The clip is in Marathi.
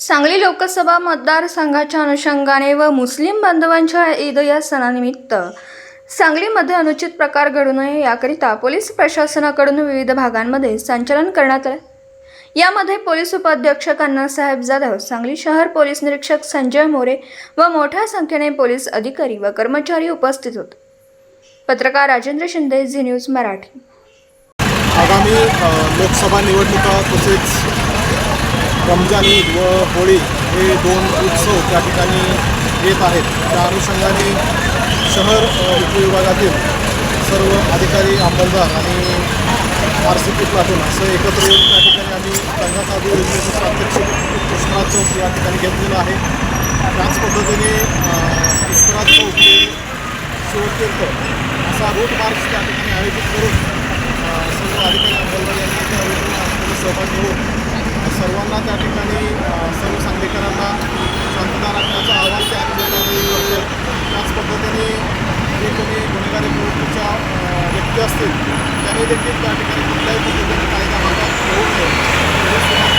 सांगली लोकसभा मतदारसंघाच्या अनुषंगाने व मुस्लिम बांधवांच्या ईद या सणानिमित्त सांगलीमध्ये अनुचित प्रकार घडू नये याकरिता पोलीस प्रशासनाकडून विविध भागांमध्ये संचलन करण्यात आले. यामध्ये पोलीस उपाध्यक्ष कन्नासाहेब जाधव सांगली शहर पोलीस निरीक्षक संजय मोरे व मोठ्या संख्येने पोलीस अधिकारी व कर्मचारी उपस्थित होते. पत्रकार राजेंद्र शिंदे झी न्यूज मराठी. आगामी लोकसभा निवडणुका तसेच रमजान ईद व होळी हे दोन उत्सव त्या ठिकाणी येत आहेत. त्या अनुषंगाने शहर उपविभागातील सर्व अधिकारी अंमलदार आणि आर सी पी प्लाटून असं एकत्र येऊन त्या ठिकाणी आम्ही गंगा साधू योजनेचं प्रात्यक्षिक पुष्कराज चौक या ठिकाणी घेतलेलं आहे. त्याच पद्धतीने अ, चौक हे शिवतीर्थ असा रूट मार्च त्या ठिकाणी आयोजित करून सर्व अधिकारी अंमलदार यांनी त्या रूटमध्ये सहभागी होऊन सर्वांना त्या ठिकाणी सर्व सांगलीकरांना शांतता राखण्याचं आव्हान त्या ठिकाणी करतो त्याच पद्धतीने जे कोणी गुन्हेगारी प्रवृत्तीच्या व्यक्ती असतील त्यांनी देखील त्या ठिकाणी कुठल्याही पद्धतीने कायदा भागात होऊ नये.